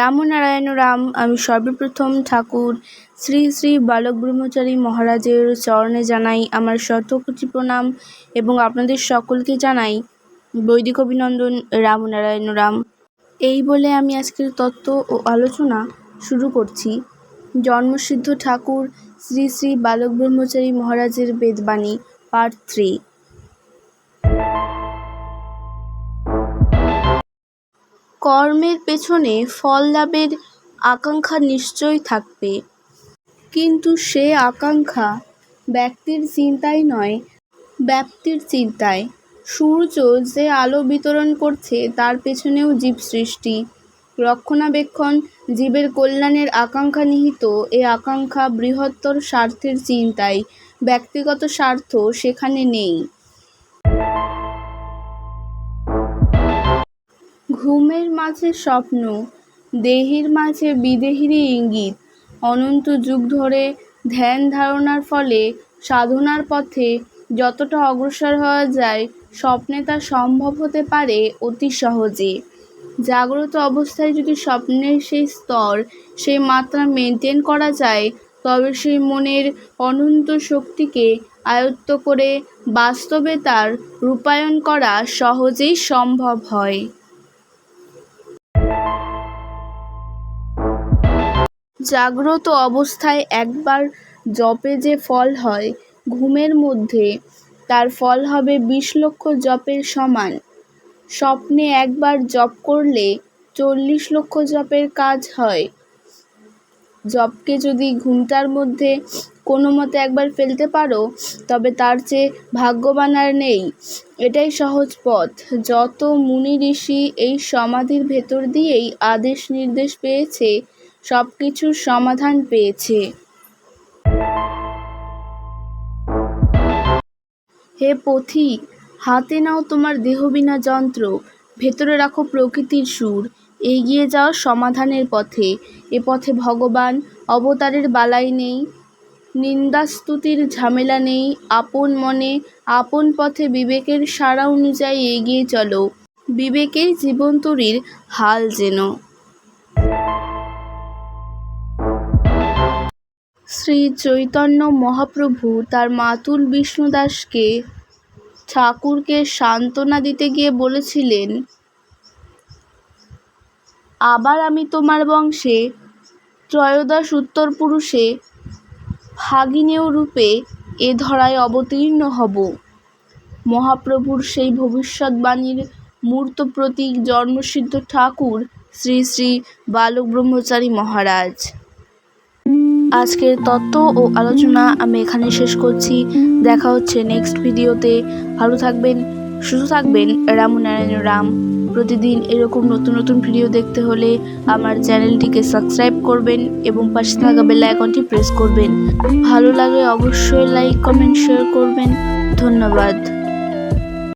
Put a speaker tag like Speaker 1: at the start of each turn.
Speaker 1: রামনারায়ণ রাম, আমি সর্বপ্রথম ঠাকুর। শ্রী শ্রী বালক ব্রহ্মচারী মহারাজের চরণে জানাই আমার শতকোটি প্রণাম এবং আপনাদের সকলকে জানাই বৈদিক অভিনন্দন, রামনারায়ণ রাম। এই বলে আমি আজকের তত্ত্ব ও আলোচনা শুরু করছি। জন্মসিদ্ধ ঠাকুর শ্রী শ্রী বালক ব্রহ্মচারী মহারাজের বেদবাণী, পার্ট থ্রি। কর্মের পেছনে ফল লাভের আকাঙ্ক্ষা নিশ্চয়ই থাকবে। কিন্তু সে আকাঙ্ক্ষা ব্যক্তির চিন্তায় নয়, ব্যাপ্তির চিন্তায় সূর্য যে আলো বিতরণ করছে, তার পেছনেও জীব সৃষ্টি। রক্ষণাবেক্ষণ, জীবের কল্যাণের আকাঙ্ক্ষা নিহিত এ আকাঙ্ক্ষা বৃহত্তর স্বার্থের চিন্তায় ব্যক্তিগত স্বার্থ সেখানে নেই। ঘুমের মাঝে স্বপ্ন, দেহের মাঝে বিদেহেরই ইঙ্গিত। অনন্ত যুগ ধরে ধ্যান ধারণার ফলে সাধনার পথে যতটা অগ্রসর হওয়া যায়, স্বপ্নে তা সম্ভব হতে পারে অতি সহজে। জাগ্রত অবস্থায় যদি স্বপ্নের সেই স্তর, সেই মাত্রা মেনটেন করা যায়, তবে সেই মনের অনন্ত শক্তিকে আয়ত্ত করে বাস্তবে তার রূপায়ণ করা সহজেই সম্ভব হয়। জাগ্রত অবস্থায় একবার জপে যে ফল হয়, ঘুমের মধ্যে, তার ফল হবে বিশ লক্ষ জপের সমান। স্বপ্নে একবার জপ করলে চল্লিশ লক্ষ জপের কাজ হয়। জপকে যদি ঘুমটার মধ্যে কোনো মতে একবার ফেলতে পারো, তবে তার চেয়ে ভাগ্যবান আর নেই। এটাই সহজ পথ। যত মুনি ঋষি এই সমাধির ভেতর দিয়েই আদেশ নির্দেশ পেয়েছে সব কিছুর সমাধান পেয়েছে। হে পথিক, হাতে নাও তোমার দেহবিনা যন্ত্র, ভেতরে রাখো প্রকৃতির সুর, এগিয়ে যাও সমাধানের পথে। এ পথে ভগবান, অবতারের বালাই নেই, নিন্দাস্তুতির ঝামেলা নেই, আপন মনে, আপন পথে বিবেকের সারা অনুযায়ী এগিয়ে চলো। বিবেকের জীবনতরীর হাল যেন। শ্রী চৈতন্য মহাপ্রভু তার মাতুল বিষ্ণুদাসকে ঠাকুরকে সান্ত্বনা দিতে গিয়ে বলেছিলেন, আবার আমি তোমার বংশে ত্রয়োদশ উত্তর পুরুষে ভাগিনেয় রূপে এ ধরায় অবতীর্ণ হব। মহাপ্রভুর সেই ভবিষ্যৎবাণীর মূর্ত প্রতীক জন্মসিদ্ধ ঠাকুর শ্রী শ্রী বালক ব্রহ্মচারী মহারাজ। আজকের তত্ত্ব ও আলোচনা আমি এখানে শেষ করছি। দেখা হচ্ছে নেক্সট ভিডিওতে ভালো থাকবেন, সুস্থ থাকবেন। রামনারায়ণ রাম। প্রতিদিন এরকম নতুন নতুন ভিডিও দেখতে হলে আমার চ্যানেলটিকে সাবস্ক্রাইব করবেন এবং পাশে থাকা বেল আইকনটি প্রেস করবেন। ভালো লাগলে অবশ্যই লাইক কমেন্ট শেয়ার করবেন। ধন্যবাদ।